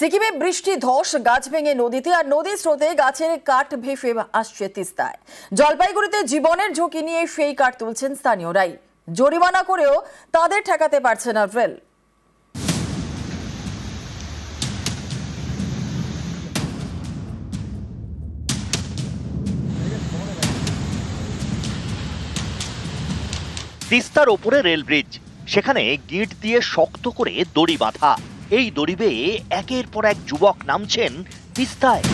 সিকিমে বৃষ্টি, ধস, গাছ ভেঙে নদীতে আর নদীর স্রোতে গাছের কাঠ ভেসে আসছে তিস্তায়। জলপাইগুড়িতে জীবনের ঝুঁকি নিয়ে সেই কাঠ তুলছেন স্থানীয়রাই। জরিমানা করেও তাদের ঠেকাতে পারছে না রেল। তিস্তার ওপরে রেল ব্রিজ, সেখানে গিঁট দিয়ে শক্ত করে দড়ি বাঁধা। এই দড়ি একের পর এক যুবক নামছেন তিস্তায়।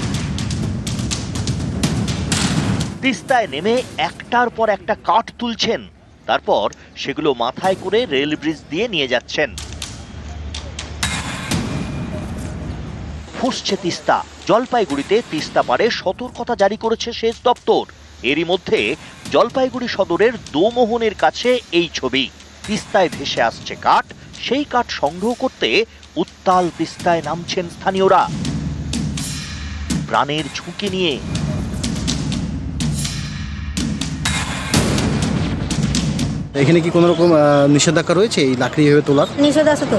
তিস্তায় নেমে একটার পর একটা কাঠ তুলছেন, তারপর সেগুলো মাথায় করে রেল ব্রিজ দিয়ে নিয়ে যাচ্ছেন। ফুসছে তিস্তা। জলপাইগুড়িতে তিস্তা পারে সতর্কতা জারি করেছে সেচ দপ্তর। এরই মধ্যে জলপাইগুড়ি সদরের দোমোহনের কাছে এই ছবি। তিস্তায় ভেসে আসছে কাঠ সেই কাঠ সংগ্রহ করতে উত্তাল তিস্তায় নামছেন স্থানীয়রা। প্রাণের ঝুঁকি নিয়ে। এখানে কি কোনো রকম আহ, নিষেধাজ্ঞা রয়েছে এই লাকড়ি এভাবে তোলার? নিষেধ আছে তো।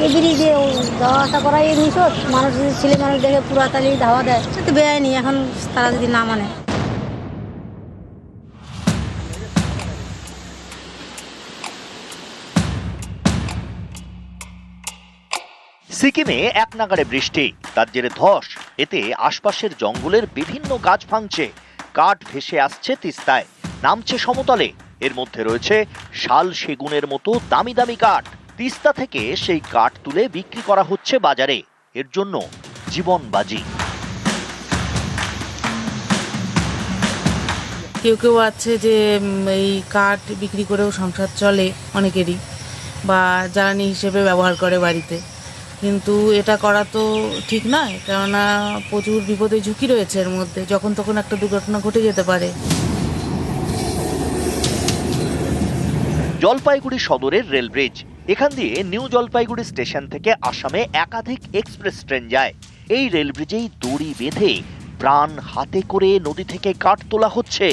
এই ও যাওয়া আসা করাই নিষেধ মানুষ ছেলে মানুষ দেখে পুরা তালি ধাওয়া দেয় সে তো বেআইনি এখন তারা যদি না মানে। সিকিমে এক নাগাড়ে বৃষ্টি। তার জেরে ধস। এতে আশপাশের জঙ্গলের বিভিন্ন গাছ ভাঙছে কাঠ ভেসে আসছে তিস্তায়। নামছে সমতলে। এর মধ্যে রয়েছে শাল সেগুনের মতো দামি দামি কাঠ। তিস্তা থেকে সেই কাঠ তুলে বিক্রি করা হচ্ছে বাজারে। এর জন্য জীবন বাজি। কেউ কেউ আছে যে এই কাঠ বিক্রি করেও সংসার চলে অনেকেরই। বা জ্বালানি হিসেবে ব্যবহার করে বাড়িতে। কিন্তু এটা করা তো ঠিক নয়, কেননা প্রচুর বিপদে ঝুঁকি রয়েছে এর মধ্যে, যখন তখন একটা দুর্ঘটনা ঘটে যেতে পারে। জলপাইগুড়ি সদরের রেল ব্রিজ। এখান দিয়ে নিউ জলপাইগুড়ি স্টেশন থেকে আসামে একাধিক এক্সপ্রেস ট্রেন যায়। এই রেল ব্রিজেই দড়ি বেঁধে প্রাণ হাতে করে নদী থেকে কাঠ তোলা হচ্ছে।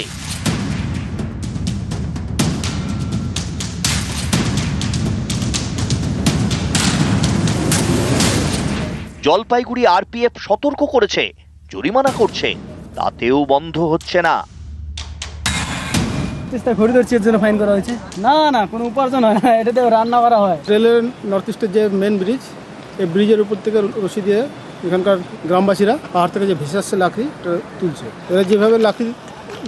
জলপাইগুড়ি আরপিএফ সতর্ক করেছে জরিমানা করছে তাতেও বন্ধ হচ্ছে না। চেষ্টা ঘড়ি ধরছি এর জন্য ফাইন করা হয়েছে? না না কোনো উপার্জন হয় না এটাতে রান্না করা হয়। রেলের নর্থ ইস্টের যে মেন ব্রিজ এই ব্রিজের উপর থেকে রশি দিয়ে এখানকার গ্রামবাসীরা পাহাড় থেকে যে ভেসে আসছে লাকড়ি তুলছে। এরা যেভাবে লাকড়ি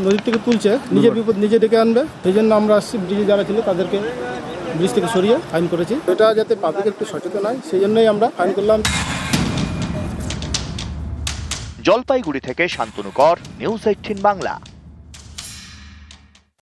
নদীর থেকে তুলছে নিজের বিপদ নিজে ডেকে আনবে সেই জন্য আমরা আসছি ব্রিজে যারা ছিল তাদেরকে ব্রিজ থেকে সরিয়ে ফাইন করেছি। এটা যাতে পাবলিক একটু সচেতন হয় সেই জন্যই আমরা ফাইন করলাম। জলপাইগুড়ি থেকে শান্তনুকর নিউজ এইটিন বাংলা।